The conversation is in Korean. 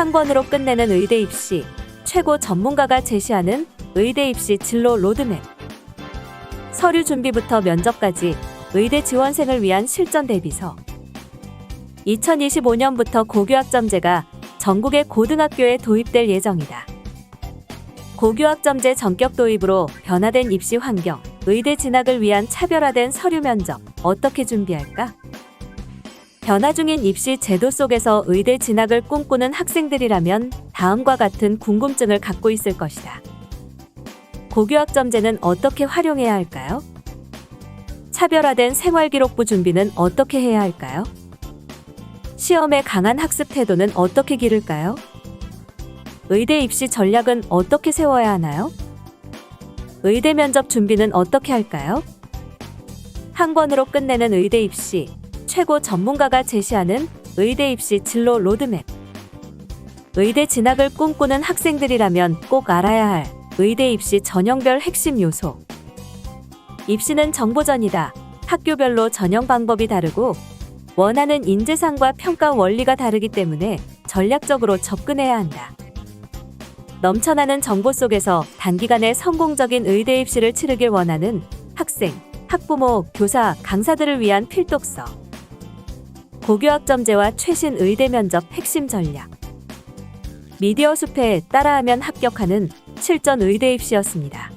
한 권으로 끝내는 의대 입시, 최고 전문가가 제시하는 의대 입시 진로 로드맵. 서류 준비부터 면접까지 의대 지원생을 위한 실전 대비서. 2025년부터 고교학점제가 전국의 고등학교에 도입될 예정이다. 고교학점제 전격 도입으로 변화된 입시 환경, 의대 진학을 위한 차별화된 서류 면접 어떻게 준비할까? 변화 중인 입시 제도 속에서 의대 진학을 꿈꾸는 학생들이라면 다음과 같은 궁금증을 갖고 있을 것이다. 고교학점제는 어떻게 활용해야 할까요? 차별화된 생활기록부 준비는 어떻게 해야 할까요? 시험에 강한 학습 태도는 어떻게 기를까요? 의대 입시 전략은 어떻게 세워야 하나요? 의대 면접 준비는 어떻게 할까요? 한 권으로 끝내는 의대 입시, 최고 전문가가 제시하는 의대 입시 진로 로드맵. 의대 진학을 꿈꾸는 학생들이라면 꼭 알아야 할 의대 입시 전형별 핵심 요소. 입시는 정보전이다. 학교별로 전형 방법이 다르고 원하는 인재상과 평가 원리가 다르기 때문에 전략적으로 접근해야 한다. 넘쳐나는 정보 속에서 단기간에 성공적인 의대 입시를 치르길 원하는 학생, 학부모, 교사, 강사들을 위한 필독서. 고교학점제와 최신 의대 면접 핵심 전략. 미디어 숲에 따라하면 합격하는 실전 의대 입시였습니다.